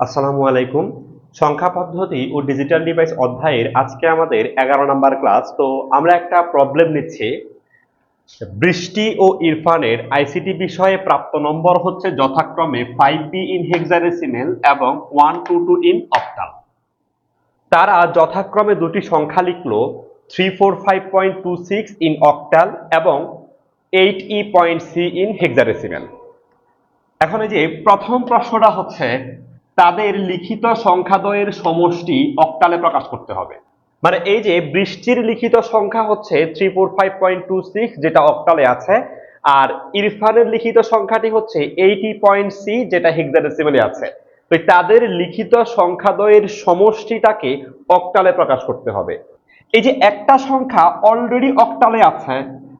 আসসালামু আলাইকুম। সংখ্যা পদ্ধতি ও ডিজিটাল ডিভাইস অধ্যায়ের আজকে আমাদের এগারো নম্বর ক্লাস তো আমরা একটা প্রবলেম নিচ্ছি। বৃষ্টি ও ইরফানের আইসিটি বিষয়ে প্রাপ্ত নম্বর হচ্ছে যথাক্রমে ফাইভ বি ইন হেক্সাডেসিমেল এবং one two two in octal তারা যথাক্রমে দুটি সংখ্যা লিখলো three four five point two six in octal এবং eight E point C in hexadecimal এখন এই যে প্রথম প্রশ্নটা হচ্ছে তাদের লিখিত সংখ্যাদ্বয়ের সমষ্টি অক্টালে প্রকাশ করতে হবে। মানে এই যে বৃষ্টির লিখিত সংখ্যা হচ্ছে three four five point two six যেটা অক্টালে আছে, আর ইরফানের লিখিত সংখ্যাটি হচ্ছে এইটি পয়েন্ট সি যেটা হেক্সাডেসিমেলে আছে। তো তাদের লিখিত সংখ্যাদ্বয়ের সমষ্টিটাকে অক্টালে প্রকাশ করতে হবে। এই যে একটা সংখ্যা অলরেডি অক্টালে আছে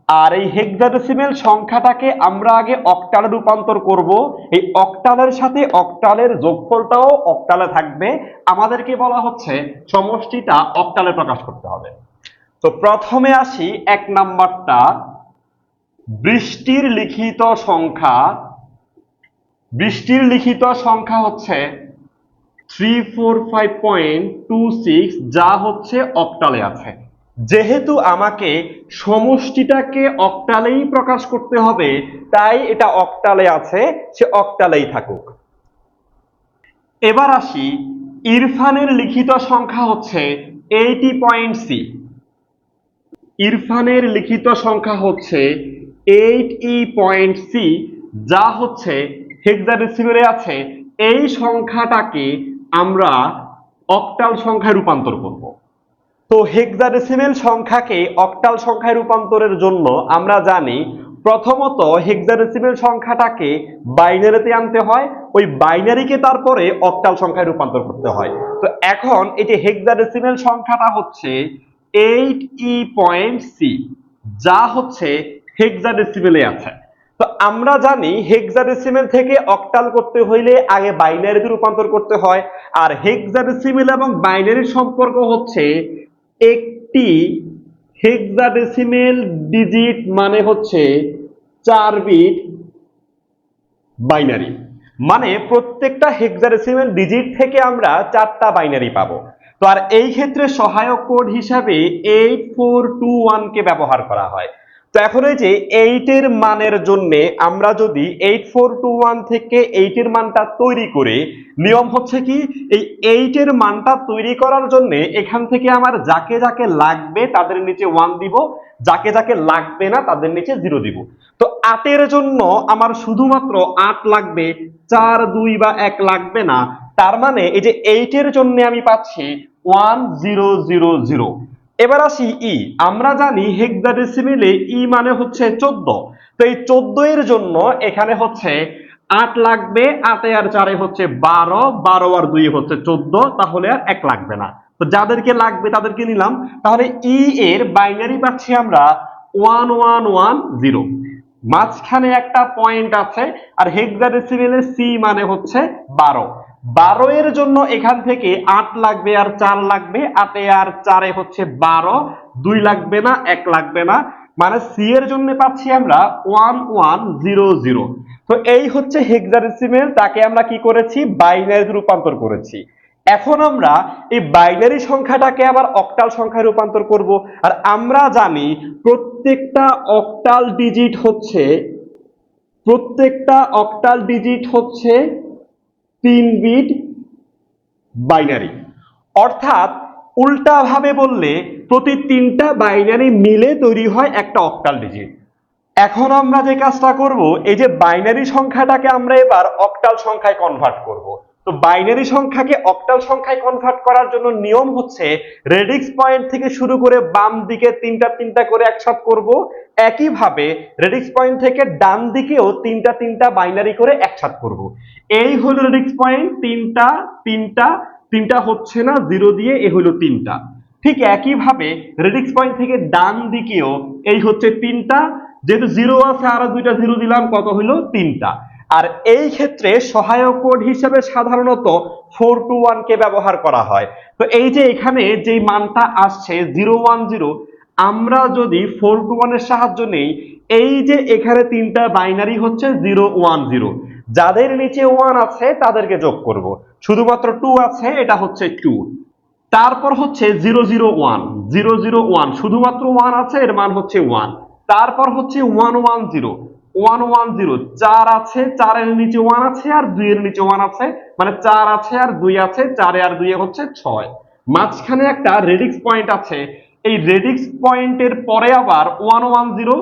আর এই হেক্সাডেসিমেল সংখ্যাটাকে আমরা আগে অক্টালে রূপান্তর করব। এই অক্টালের সাথে অক্টালের যোগফলটাও অক্টালে থাকবে। আমাদেরকে বলা হচ্ছে সমষ্টিটা অক্টালে প্রকাশ করতে হবে। তো প্রথমে আসি এক নাম্বারটা। বৃষ্টির লিখিত সংখ্যা। বৃষ্টির লিখিত সংখ্যা হচ্ছে three four five point two six যা হচ্ছে অক্টালে আছে। যেহেতু আমাকে সমষ্টিটাকে অক্টালেই প্রকাশ করতে হবে, তাই এটা অক্টালে আছে, সে অক্টালেই থাকুক। এবার আসি, ইরফানের লিখিত সংখ্যা হচ্ছে এইটি পয়েন্ট সি ইরফানের লিখিত সংখ্যা হচ্ছে এইট ই পয়েন্ট সি যা হচ্ছে হেক্সাডেসিমেলে আছে। এই সংখ্যাটাকে আমরা অক্টাল সংখ্যায় রূপান্তর করব। তো হেক্সাডেসিমেল সংখ্যাকে অক্টাল সংখ্যায় রূপান্তরের জন্য আমরা জানি প্রথমত হেক্সাডেসিমেল সংখ্যাটাকে বাইনারিতে আনতে হয়, ওই বাইনারিকে তারপরে অক্টাল সংখ্যায় রূপান্তর করতে হয়। তো এখন এই যে হেক্সাডেসিমেল সংখ্যাটা হচ্ছে এইট ই পয়েন্ট সি, যা হচ্ছে হেক্সাডেসিমেলে আছে। তো আমরা জানি হেক্সাডেসিমেল থেকে অক্টাল করতে হইলে আগে বাইনারিতে রূপান্তর করতে হয়, আর হেক্সাডেসিমেল এবং বাইনারির সম্পর্ক হচ্ছে একটি হেক্সাডেসিমেল ডিজিট মানে হচ্ছে চার বিট বাইনারি মানে প্রত্যেকটা হেক্সাডেসিমেল ডিজিট থেকে আমরা চারটা বাইনারি পাবো। তো আর এই ক্ষেত্রে সহায়ক কোড হিসাবে এইট ফোর টু ওয়ানকে ব্যবহার করা হয়। তো এখন এই যে এইটের মানের জন্য আমরা যদি এইট ফোর টু ওয়ান থেকে এইটের মানটা তৈরি করে, নিয়ম হচ্ছে কি? এই এইটের মানটা তৈরি করার জন্য এখান থেকে আমার যাকে যাকে লাগবে তাদের নিচে ওয়ান দিব, যাকে যাকে লাগবে না তাদের নিচে জিরো দিব। তো আটের জন্য আমার শুধুমাত্র আট লাগবে, চার, দুই বা এক লাগবে না। তার মানে এই যে এইটের জন্য আমি পাচ্ছি ওয়ান জিরো জিরো জিরো এবার আসি ই। আমরা জানি হেক্সাডেসিমেলে ই মানে হচ্ছে চোদ্দ। তো এই চোদ্দ এর জন্য এখানে হচ্ছে আট লাগবে, আটে আর চারে হচ্ছে বারো বারো আর দুই হচ্ছে চোদ্দ, তাহলে আর এক লাগবে না। তো যাদেরকে লাগবে তাদেরকে নিলাম। তাহলে ই এর বাইনারি পাচ্ছি আমরা ওয়ান ওয়ান ওয়ান জিরো মাঝখানে একটা পয়েন্ট আছে, আর হেক্সাডেসিমেলে সি মানে হচ্ছে বারো। বারো এর জন্য এখান থেকে আট লাগবে আর চার লাগবে, আটে আর চারে হচ্ছে বারো, দুই লাগবে না, এক লাগবে না। মানে সি এর জন্য পাচ্ছি আমরা ওয়ান ওয়ান জিরো জিরো। তো এই হচ্ছে হেক্সাডেসিমেল, তাকে আমরা কি করেছি? বাইনারিতে রূপান্তর করেছি। এখন আমরা এই বাইনারি সংখ্যাটাকে আবার অক্টাল সংখ্যায় রূপান্তর করব। আর আমরা জানি প্রত্যেকটা অক্টাল ডিজিট হচ্ছে, প্রত্যেকটা অক্টাল ডিজিট হচ্ছে তিন বিট বাইনারি। অর্থাৎ উল্টাভাবে বললে প্রতি তিনটা বাইনারি মিলে তৈরি হয় একটা অক্টাল ডিজিট। এখন আমরা যে কাজটা করব, এই যে বাইনারি সংখ্যাটাকে আমরা এবার অক্টাল সংখ্যায় কনভার্ট করব। তো বাইনারি সংখ্যাকে অক্টাল সংখ্যায় কনভার্ট করার জন্য নিয়ম হচ্ছে রেডিক্স পয়েন্ট থেকে শুরু করে বাম দিকে তিনটা তিনটা করে একসাথ করব। একইভাবে রেডিক্স পয়েন্ট থেকে ডান দিকেও তিনটা তিনটা বাইনারি করে একসাথ করব। এই হলো রেডিক্স পয়েন্ট, তিনটা তিনটা তিনটা হচ্ছে না, জিরো দিয়ে এ হলো তিনটা। ঠিক একইভাবে রেডিক্স পয়েন্ট থেকে ডান দিকেও এই হচ্ছে তিনটা, যেহেতু জিরো আছে, আরও দুইটা জিরো দিলাম, কত হলো? তিনটা। আর এই ক্ষেত্রে সহায়ক কোড হিসেবে সাধারণত ফোর টু ওয়ান কে ব্যবহার করা হয়। তো এই যে এখানে যে মানটা আসছে জিরো ওয়ান জিরো আমরা যদি ফোর টু ওয়ানের সাহায্য নেই, এই যে এখানে তিনটা বাইনারি হচ্ছে জিরো ওয়ান জিরো যাদের নিচে ওয়ান আছে, তাদেরকে যোগ করব। শুধুমাত্র টু আছে, এটা হচ্ছে টু তারপর হচ্ছে zero zero one zero zero one শুধুমাত্র ওয়ান আছে, এর মান হচ্ছে ওয়ান তারপর হচ্ছে one one zero one one zero চার আছে, চারের নিচে ওয়ান আছে আর দুইয়ের নিচে ওয়ান আছে। মানে চার আছে আর দুই আছে, চারে আর দুইয়ে হচ্ছে ছয়। মাঝখানে একটা রেডিক্স পয়েন্ট আছে। এই রেডিক্স পয়েন্টের পরে আবার one one zero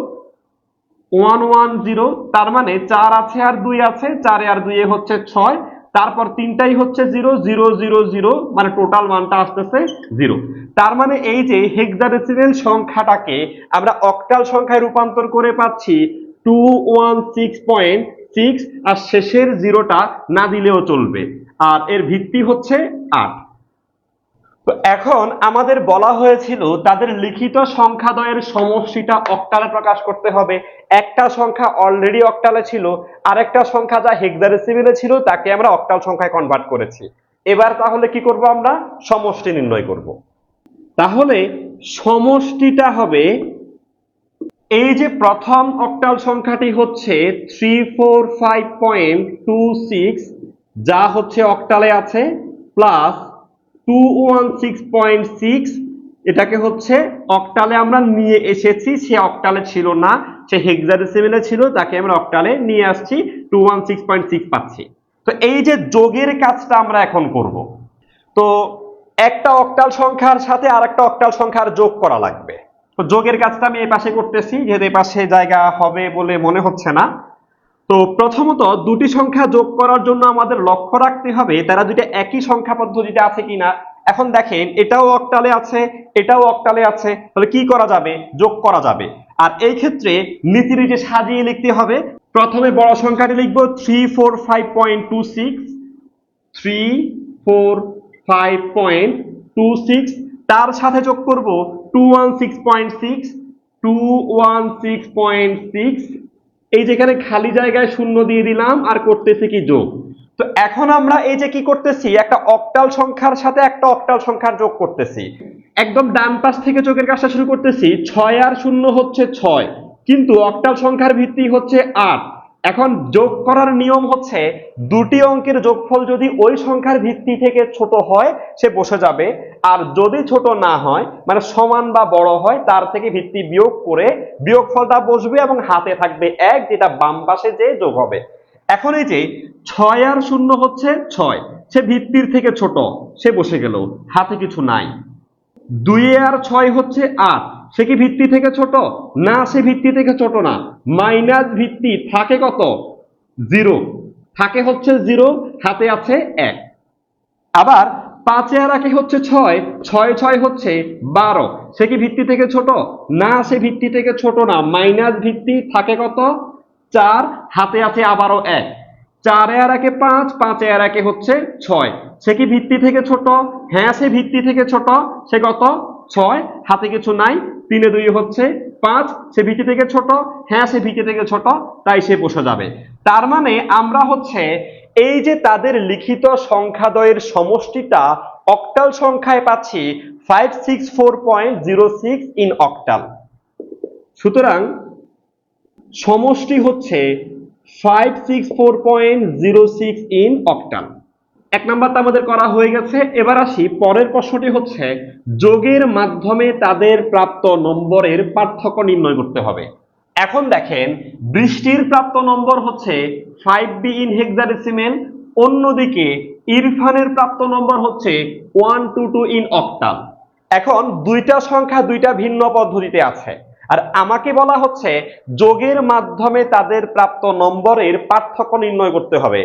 one one zero তার মানে চার আছে আর দুই আছে, চারে আর দুইয়ে হচ্ছে ছয়। তারপর তিনটাই হচ্ছে জিরো জিরো জিরো জিরো মানে টোটাল মানটা আসতেছে জিরো তার মানে এই যে হেক্সাডেসিমেল সংখ্যাটাকে আমরা অক্টাল সংখ্যায় রূপান্তর করে পাচ্ছি two one six point six আর শেষের জিরোটা না দিলেও চলবে। আর এর ভিত্তি হচ্ছে আট। এখন আমাদের বলা হয়েছিল তাদের লিখিত সংখ্যাদ্বয়ের সমষ্টিটা অক্টালে প্রকাশ করতে হবে। একটা সংখ্যা অলরেডি অক্টালে ছিল, আরেকটা সংখ্যা যা হেক্সাডেসিমেলে ছিল, তাকে আমরা অক্টাল সংখ্যায় কনভার্ট করেছি। এবার তাহলে কি করব আমরা? সমষ্টি নির্ণয় করব। তাহলে সমষ্টিটা হবে এই যে প্রথম অক্টাল সংখ্যাটি হচ্ছে three four five point two six যা হচ্ছে অক্টালে আছে plus two one six point six এটাকে হচ্ছে অক্টালে আমরা নিয়ে এসেছি, সে অক্টালে ছিল না, সে হেক্সাডেসিমেলে ছিল, তাকে আমরা অক্টালে নিয়ে আসছি two one six point six পাচ্ছি। তো এই যে যোগের কাজটা আমরা এখন করব। তো একটা অক্টাল সংখ্যার সাথে আরেকটা অক্টাল সংখ্যার যোগ করা লাগবে। তো যোগের কাজটা আমি এই পাশে করতেছি, যেহেতু এই পাশে জায়গা হবে বলে মনে হচ্ছে না। তো প্রথমত দুটি সংখ্যা যোগ করার জন্য আমাদের লক্ষ্য রাখতে হবে, তারা দুইটা একই সংখ্যা পদ্ধতিতে আছে কিনা। এখন দেখেন, এটাও অক্টালে আছে, এটাও অক্টালে আছে, তাহলে কি করা যাবে? যোগ করা যাবে। আর এই ক্ষেত্রে নীতি নিচে সাজিয়ে লিখতে হবে, প্রথমে বড় সংখ্যাটি লিখব three four five point two six three four five point two six তার সাথে যোগ করব two one six point six two one six point six এই যেখানে খালি জায়গায় শূন্য দিয়ে দিলাম, আর করতেছি কি যোগ? তো এখন আমরা এই যে কি করতেছি, একটা অক্টাল সংখ্যার সাথে একটা অক্টাল সংখ্যার যোগ করতেছি। একদম ডান পাশ থেকে যোগের কাজটা শুরু করতেছি, ছয় আর শূন্য হচ্ছে ছয়, কিন্তু অক্টাল সংখ্যার ভিত্তি হচ্ছে আট। এখন যোগ করার নিয়ম হচ্ছে দুটি অঙ্কের যোগফল যদি ওই সংখ্যার ভিত্তি থেকে ছোট হয়, সে বসে যাবে। আর যদি ছোট না হয় মানে সমান বা বড় হয়, তার থেকে ভিত্তি বিয়োগ করে বিয়োগফলটা বসবে এবং হাতে থাকবে এক, যেটা বাম পাশে যে যোগ হবে। এখন এই যে ছয় আর শূন্য হচ্ছে ছয়, সে ভিত্তির থেকে ছোট, সে বসে গেল, হাতে কিছু নাই। দুই আর ছয় হচ্ছে আট। সে কি ভিত্তি থেকে ছোট? না, সে ভিত্তি থেকে ছোট না। মাইনাস ভিত্তি থাকে কত? জিরো। থাকে হচ্ছে জিরো, হাতে আছে এক। আবার পাঁচে আর একে হচ্ছে ছয় ছয় ছয় হচ্ছে বারো। সে কি ভিত্তি থেকে ছোট? না, সে ভিত্তি থেকে ছোট না। মাইনাস ভিত্তি থাকে কত? চার, হাতে আছে আবারও এক। চারে আর একে পাঁচ, পাঁচে আর একে হচ্ছে ছয়। সে কি ভিত্তি থেকে ছোট? হ্যাঁ সে ভিত্তি থেকে ছোট। সে কত? ছয়। হাতে কিছু নাই। তিনে দুই হচ্ছে পাঁচ। সে ভিত্তি থেকে ছোট। হ্যাঁ সে ভিত্তি থেকে ছোট। তাই সে বসে যাবে। তার মানে আমরা হচ্ছে এই যে তাদের লিখিত সংখ্যাদ্বয়ের সমষ্টিটা অক্টাল সংখ্যায় পাচ্ছি five six four point zero six in octal সুতরাং সমষ্টি হচ্ছে five six four point zero six in octal এক নাম্বারটা আমাদের করা হয়ে গেছে। এবার আসি, পরের প্রশ্নটি হচ্ছে, যোগের মাধ্যমে তাদের প্রাপ্ত নম্বরের পার্থক্য নির্ণয় করতে হবে। এখন দেখেন, বৃষ্টির প্রাপ্ত নম্বর হচ্ছে ফাইভ বি ইন হেক্সাডেসিমেল অন্যদিকে ইরফানের প্রাপ্ত নম্বর হচ্ছে one two two in octal এখন দুইটা সংখ্যা দুইটা ভিন্ন পদ্ধতিতে আছে। আর আমাকে বলা হচ্ছে, যোগের মাধ্যমে তাদের প্রাপ্ত নম্বরের পার্থক্য নির্ণয় করতে হবে।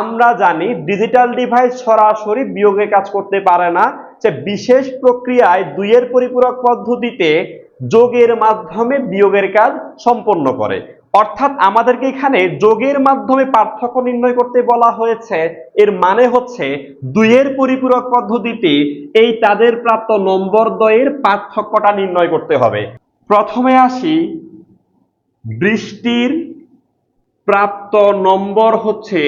আমরা জানি ডিজিটাল ডিভাইস সরাসরি বিয়োগে কাজ করতে পারে না। যে বিশেষ প্রক্রিয়ায় দুইয়ের পরিপূরক পদ্ধতিতে যোগের মাধ্যমে বিয়োগের কাজ সম্পন্ন করে। অর্থাৎ আমাদেরকে এখানে যোগের মাধ্যমে পার্থক্য নির্ণয় করতে বলা হয়েছে। এর মানে হচ্ছে, দুইয়ের পরিপূরক পদ্ধতিতে এই তাদের প্রাপ্ত নম্বর দ্বয়ের পার্থক্যটা নির্ণয় করতে হবে। প্রথমে আসি, বৃষ্টির প্রাপ্ত নম্বর হচ্ছে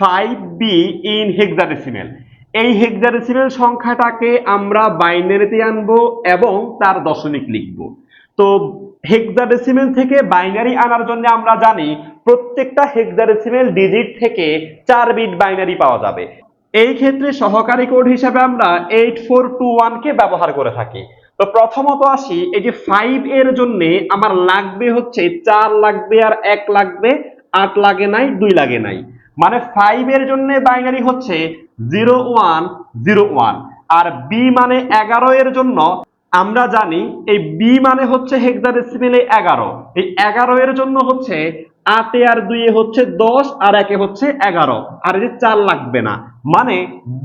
ফাইভ বি ইন হেক্সাডেসিমেল এই হেক্সাডেসিমেল সংখ্যাটাকে আমরা বাইনারিতে আনব এবং তার দশমিক লিখব। তো হেক্সাডেসিমেল থেকে বাইনারি আনার জন্য আমরা জানি প্রত্যেকটা হেক্সাডেসিমেল ডিজিট থেকে চার বিট বাইনারি পাওয়া যাবে। এই ক্ষেত্রে সহকারী কোড হিসাবে আমরা এইট ফোর টু কে ব্যবহার করে থাকি। তো প্রথমত আসি এই যে ফাইভ এর জন্য আমার লাগবে হচ্ছে চার লাগবে আর এক লাগবে, আট লাগে নাই, দুই লাগে নাই। মানে ফাইভ এর জন্য বাইনারি হচ্ছে জিরো ওয়ান জিরো ওয়ান আর বি মানে এগারো এর জন্য আমরা জানি এই বি মানে হচ্ছে হেকদার হেক্সাডেসিমেলে এগারো। এই এগারো এর জন্য হচ্ছে আটে আর দুইয়ে হচ্ছে দশ আর একে হচ্ছে এগারো। আর এই চার লাগবে না। মানে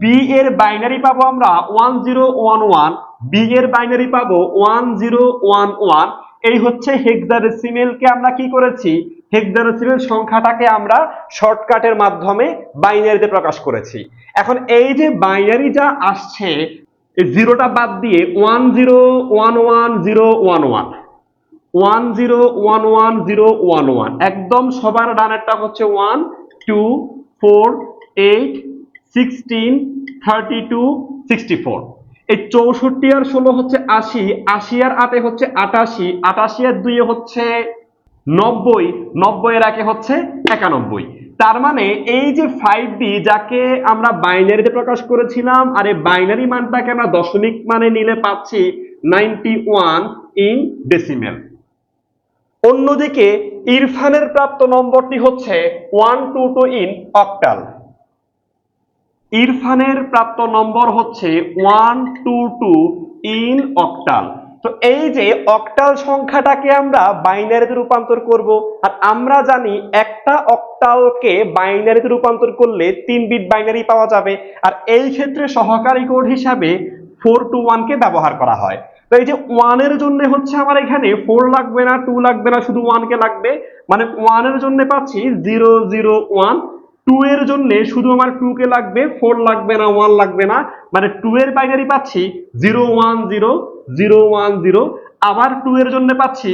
বি এর বাইনারি পাবো আমরা one zero one one B এর বাইনারি পাবো ওয়ান জিরো ওয়ান ওয়ান এই হচ্ছে হেক্সাডেসিমেলকে আমরা কি করেছি? হেক্সাডেসিমেল সংখ্যাটাকে আমরা শর্টকাটের মাধ্যমে বাইনারিতে প্রকাশ করেছি। এখন এই যে বাইনারি যা আসছে জিরোটা বাদ দিয়ে one zero one one zero one one one zero one one zero one one একদম সবার ডানেরটা হচ্ছে one two four eight sixteen thirty two sixty four এই চৌষট্টি আর ষোলো হচ্ছে আশি আশি আর আটে হচ্ছে আটাশি আটাশি আর দুইয়ে হচ্ছে নব্বই নব্বই এর একে হচ্ছে একানব্বই। তার মানে এই যে ফাইভ বি যাকে আমরা বাইনারিতে প্রকাশ করেছিলাম, আর এই বাইনারি মানটাকে আমরা দশমিক মানে নিলে পাচ্ছি নাইনটি ওয়ান ইন ডেসিমেল অন্যদিকে ইরফানের প্রাপ্ত নম্বরটি হচ্ছে one two two in octal ইরফানের প্রাপ্ত নম্বর হচ্ছে one, two two in octal. তো এই যে অক্টাল সংখ্যাটাকে আমরা বাইনারিতে রূপান্তর করব, আর আমরা জানি একটা অক্টালকে বাইনারিতে রূপান্তর করলে তিন বিট বাইনারি পাওয়া যাবে, আর এই ক্ষেত্রে সহকারী কোড হিসাবে ফোর টু ওয়ানকে ব্যবহার করা হয়। তো এই যে ওয়ানের জন্য হচ্ছে আমার এখানে ফোর লাগবে না, টু লাগবে না, শুধু ওয়ানকে লাগবে মানে ওয়ানের জন্য পাচ্ছি জিরো জিরো, ওয়ান টু এর জন্য শুধু আমার টু কে লাগবে ফোর লাগবে না ওয়ান লাগবে না। মানে টু এর বাইনারি পাচ্ছি zero one zero zero one zero আবার টু এর জন্য পাচ্ছি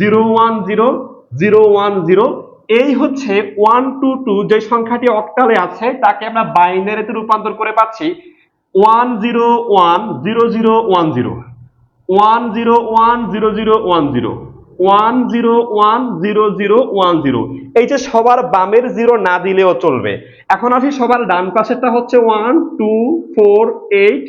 zero one zero zero one zero এই হচ্ছে ওয়ান টু টু যে সংখ্যাটি অক্টালে আছে, তাকে আমরা বাইনারিতে রূপান্তর করে পাচ্ছি one zero one zero zero one zero one zero one zero zero one zero one zero one zero zero one zero এই যে সবার বামের জিরো না দিলেও চলবে। এখন আসি সবার ডান পাশেরটা হচ্ছে one two four eight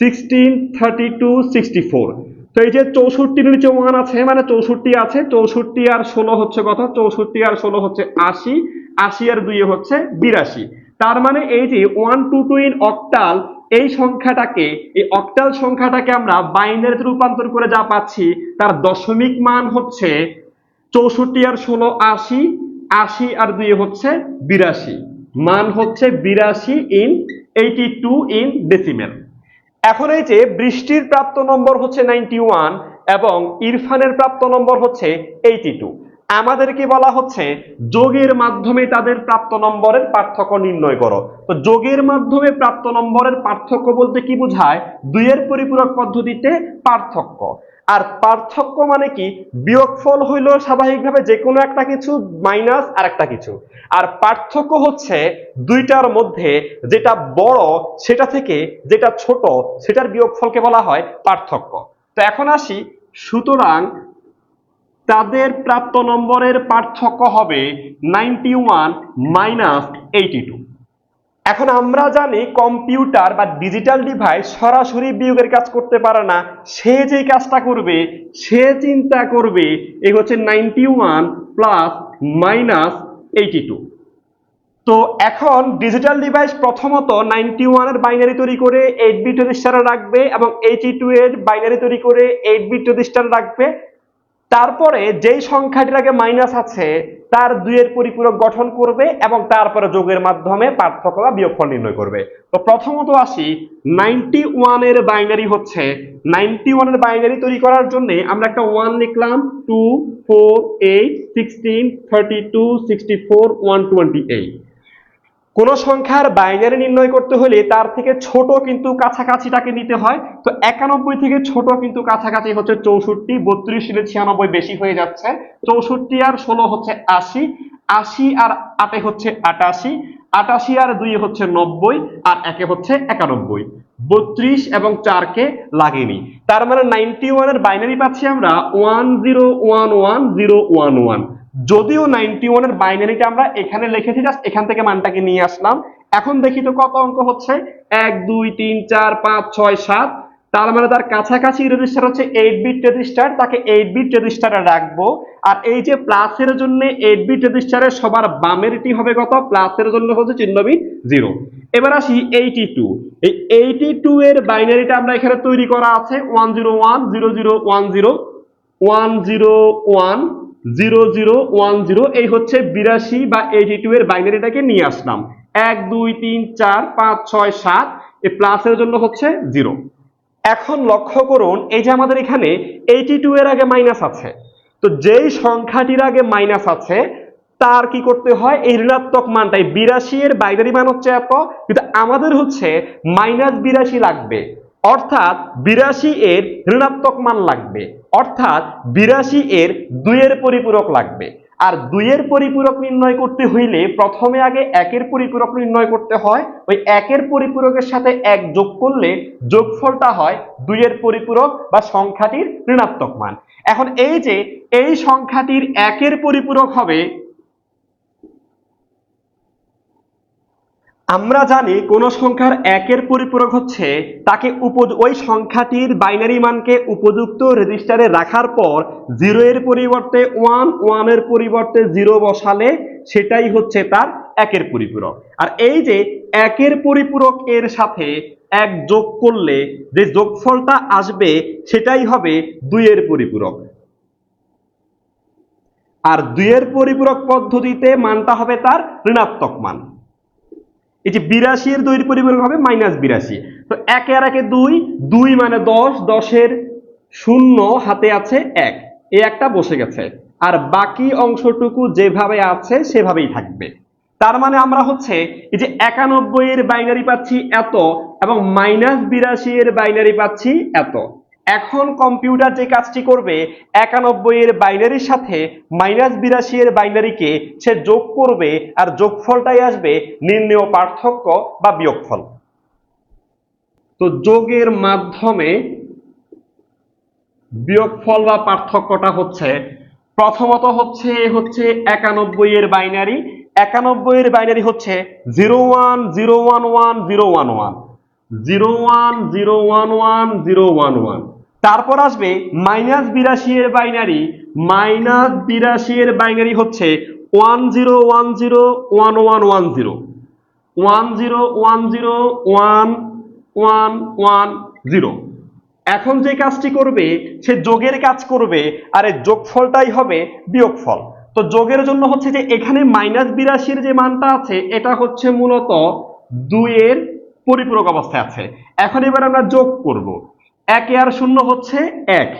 sixteen thirty two sixty four তো এই যে চৌষট্টির নিচে ওয়ান আছে মানে চৌষট্টি আছে। চৌষট্টি আর ষোলো হচ্ছে কথা চৌষট্টি আর ষোলো হচ্ছে আশি। আশি আর দুইয়ে হচ্ছে বিরাশি। তার মানে এই যে one two two in octal এই সংখ্যাটাকে, এই অক্টাল সংখ্যাটাকে আমরা বাইনারিতে রূপান্তর করে যা পাচ্ছি, তার দশমিক মান হচ্ছে চৌষট্টি আর ষোলো আশি আশি আর দুই হচ্ছে বিরাশি। মান হচ্ছে বিরাশি in eighty two in decimal এখন এই যে বৃষ্টির প্রাপ্ত নম্বর হচ্ছে নাইনটি ওয়ান এবং ইরফানের প্রাপ্ত নম্বর হচ্ছে এইটি টু আমাদেরকে বলা হচ্ছে, যোগের মাধ্যমে তাদের প্রাপ্ত নম্বরের পার্থক্য নির্ণয় করো। তো যোগের মাধ্যমে প্রাপ্ত নম্বরের পার্থক্য বলতে কি বোঝায়? দুইয়ের পরিপূরক পদ্ধতিতে পার্থক্য। আর পার্থক্য মানে কি? বিয়োগফল হইল স্বাভাবিকভাবে যে কোনো একটা কিছু মাইনাস আর একটা কিছু। আর পার্থক্য হচ্ছে দুইটার মধ্যে যেটা বড় সেটা থেকে যেটা ছোট সেটার বিয়োগফলকে বলা হয় পার্থক্য। তো এখন আসি, সুতরাং তাদের প্রাপ্ত নম্বরের পার্থক্য হবে ninety one minus eighty two. এখন আমরা জানি কম্পিউটার বা ডিজিটাল ডিভাইস সরাসরি বিয়োগের কাজ করতে পারে না। সে যে কাজটা করবে, সে চিন্তা করবে এই হচ্ছে ninety one plus minus eighty two. তো এখন ডিজিটাল ডিভাইস প্রথমত নাইনটি ওয়ানের বাইনারি তৈরি করে এইট বিট রেজিস্টারে রাখবে এবং এইটি টু এর বাইনারি তৈরি করে এইট বিট রেজিস্টার রাখবে। তারপরে যেই সংখ্যাটির আগে মাইনাস আছে, তার দুইয়ের পরিপূরক গঠন করবে এবং তারপরে যোগের মাধ্যমে পার্থক্য বা বিয়োগফল নির্ণয় করবে। তো প্রথমত আসি নাইনটি ওয়ানের বাইনারি হচ্ছে। নাইনটি ওয়ানের বাইনারি তৈরি করার জন্য আমরা একটা ওয়ান লিখলাম two four eight sixteen thirty two sixty four one twenty eight কোন সংখ্যার বাইনারি নির্ণয় করতে হলে তার থেকে ছোট কিন্তু কাছাকাছিটাকে নিতে হয়। তো একানব্বই থেকে ছোট কিন্তু কাছাকাছি হচ্ছে চৌষট্টি, বত্রিশ থেকে ছিয়ানব্বই বেশি হয়ে যাচ্ছে। চৌষট্টি আর ষোলো হচ্ছে আশি আশি আর আটে হচ্ছে আটাশি আটাশি আর দুই হচ্ছে নব্বই আর একে হচ্ছে একানব্বই। বত্রিশ এবং চারকে লাগেনি। তার মানে নাইনটি ওয়ানের বাইনারি পাচ্ছি আমরা one zero one one zero one one যদিও নাইনটি ওয়ানের বাইনারিটা আমরা এখানে লিখেছি জাস্ট এখান থেকে মানটাকে নিয়ে আসলাম। এখন দেখি তো কত অঙ্ক হচ্ছে। এক, দুই, তিন, চার, পাঁচ, ছয়, সাত। তার মানে তার কাছাকাছি রেজিস্টার হচ্ছে এইট বিট রেজিস্টার তাকে এইট বিট রেজিস্টারে রাখব। আর এই যে প্লাসের জন্য এইট বিট রেজিস্টারে সবার বামেরটি হবে কত? প্লাসের জন্য হচ্ছে চিহ্ন বিট জিরো এবার আসি এইটি টু এই এইটি টু এর বাইনারিটা আমরা এখানে তৈরি করা আছে। One zero one zero zero one zero one zero one zero zero one zero এই হচ্ছে বিরাশি বা এইটি টু এর বাইনারিটাকে নিয়ে আসলাম। এক, দুই, তিন, চার, পাঁচ, ছয়, সাত এই প্লাসের জন্য হচ্ছে জিরো এখন লক্ষ্য করুন, এই যে আমাদের এখানে এইটি টু এর আগে মাইনাস আছে। তো যেই সংখ্যাটির আগে মাইনাস আছে, তার কি করতে হয়? এই ঋণাত্মক মানটাই, বিরাশি এর বাইনারি মান হচ্ছে এত, কিন্তু আমাদের হচ্ছে মাইনাস বিরাশি লাগবে। অর্থাৎ বিরাশি এর ঋণাত্মক মান লাগবে। অর্থাৎ বিরাশি এর দুইয়ের পরিপূরক লাগবে। আর দুইয়ের পরিপূরক নির্ণয় করতে হইলে প্রথমে আগে একের পরিপূরক নির্ণয় করতে হয়। ওই একের পরিপূরকের সাথে এক যোগ করলে যোগফলটা হয় দুইয়ের পরিপূরক বা সংখ্যাটির ঋণাত্মক মান। এখন এই যে এই সংখ্যাটির একের পরিপূরক হবে আমরা জানি কোন সংখ্যার একের পরিপূরক হচ্ছে তাকে ওই সংখ্যাটির বাইনারি মানকে উপযুক্ত রেজিস্টারে রাখার পর জিরো এর পরিবর্তে ওয়ান ওয়ানের পরিবর্তে জিরো বসালে সেটাই হচ্ছে তার একের পরিপূরক। আর এই যে একের পরিপূরক এর সাথে এক যোগ করলে যে যোগফলটা আসবে সেটাই হবে দুইয়ের পরিপূরক। আর দুইয়ের পরিপূরক পদ্ধতিতে মানটা হবে তার ঋণাত্মক মান। এই যে বিরাশি এর দুইয়ের পরিপূরক হবে মাইনাস বিরাশি। তো একে আর একে দুই দুই মানে দশ, দশের শূন্য হাতে আছে এক। এই একটা বসে গেছে। আর বাকি অংশটুকু যেভাবে আছে, সেভাবেই থাকবে। তার মানে আমরা হচ্ছে এই যে একানব্বই এর বাইনারি পাচ্ছি এত এবং মাইনাস বিরাশি এর বাইনারি পাচ্ছি এত। এখন কম্পিউটার যে কাজটি করবে একানব্বই এর বাইনারির সাথে মাইনাস বিরাশি এর বাইনারিকে সে যোগ করবে আর যোগফলটাই আসবে নির্ণেয় পার্থক্য বা বিয়োগফল। তো যোগের মাধ্যমে বিয়োগফল বা পার্থক্যটা হচ্ছে, প্রথমত হচ্ছে হচ্ছে একানব্বই এর বাইনারি একানব্বই এর বাইনারি হচ্ছে zero one zero one one zero one one zero one zero one one zero one one তারপর আসবে মাইনাস বিরাশি এর বাইনারি মাইনাস বিরাশি এর বাইনারি হচ্ছে one zero one zero one one one zero one zero one zero one one one zero এখন যে কাজটি করবে, সে যোগের কাজ করবে, আর এই যোগফলটাই হবে বিয়োগফল। তো যোগের জন্য হচ্ছে যে এখানে মাইনাস বিরাশির যে মানটা আছে, এটা হচ্ছে মূলত দুইয়ের পরিপূরক অবস্থায় আছে। এখন এবার আমরা যোগ করব। একে আর শূন্য হচ্ছে এক।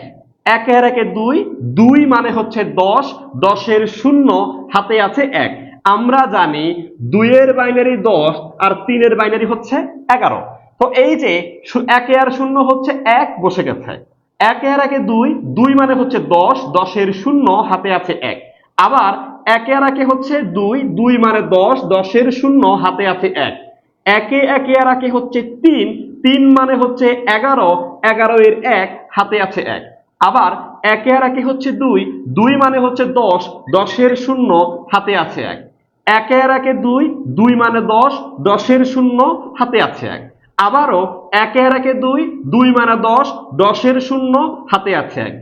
একে আর একে দুই। দুই মানে হচ্ছে দশ। দশের শূন্য হাতে আছে এক। আমরা জানি দুইয়ের বাইনারি দশ আর তিনের বাইনারি হচ্ছে এগারো। তো এই যে একে আর শূন্য হচ্ছে এক বসে গেছে। একে আর একে দুই। দুই মানে হচ্ছে দশ। দশের শূন্য হাতে আছে এক। আবার একে আর একে হচ্ছে দুই। দুই মানে দশ। দশের শূন্য হাতে আছে এক। একে একে আর একে হচ্ছে তিন। তিন মানে হচ্ছে এগারো এগারো এর এক, হাতে আছে এক। আবার একে আর একে হচ্ছে দুই দুই মানে হচ্ছে দশ, দশের শূন্য, হাতে আছে এক। একে আর একে দুই দুই মানে দশ, দশের শূন্য, হাতে আছে এক। আবারও একে আর একে দুই দুই মানে দশ, দশের শূন্য, হাতে আছে এক।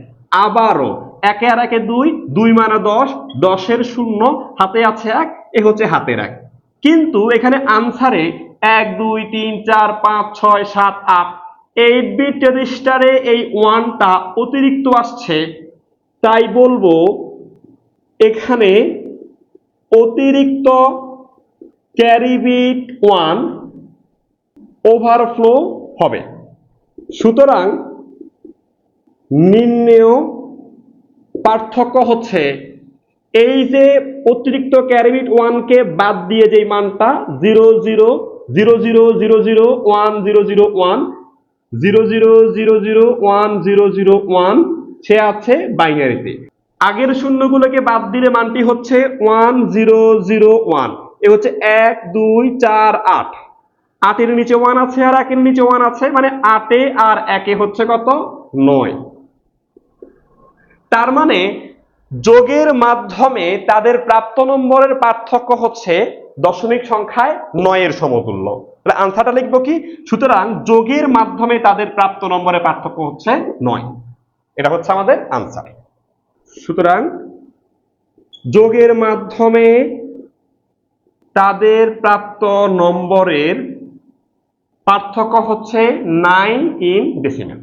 আবারও একে আর একে দুই দুই মানে দশ, দশের শূন্য, হাতে আছে এক, এ হচ্ছে হাতের এক। কিন্তু এখানে আনসারে এক, দুই, তিন, চার, পাঁচ, ছয়, সাত, আট এইট বিট রেজিস্টারে এই ওয়ানটা অতিরিক্ত আসছে, তাই বলব এখানে অতিরিক্ত ক্যারিবিট ওয়ান ওভারফ্লো হবে। সুতরাং নির্ণেয় পার্থক্য হচ্ছে এই যে অতিরিক্ত ক্যারিবিট ওয়ানকে বাদ দিয়ে যে মানটা, zero zero zero zero zero zero, one zero zero one, zero zero zero zero, one zero zero one, সে আছে বাইনারিতে। আগের শূন্যগুলোকে বাদ দিলে মানটি হচ্ছে ওয়ান জিরো জিরো ওয়ান। এ হচ্ছে এক, দুই, চার, আট। আটের নিচে ওয়ান আছে আর একের নিচে ওয়ান আছে মানে আটে আর একে হচ্ছে কত? নয়। তার মানে যোগের মাধ্যমে তাদের প্রাপ্ত নম্বরের পার্থক্য হচ্ছে দশমিক সংখ্যায় নয়ের সমতুল্য। তাহলে আনসারটা লিখব কি? সুতরাং যোগের মাধ্যমে তাদের প্রাপ্ত নম্বরের পার্থক্য হচ্ছে নয়। এটা হচ্ছে আমাদের আনসার সুতরাং যোগের মাধ্যমে তাদের প্রাপ্ত নম্বরের পার্থক্য হচ্ছে নাইন ইন ডেসিমেল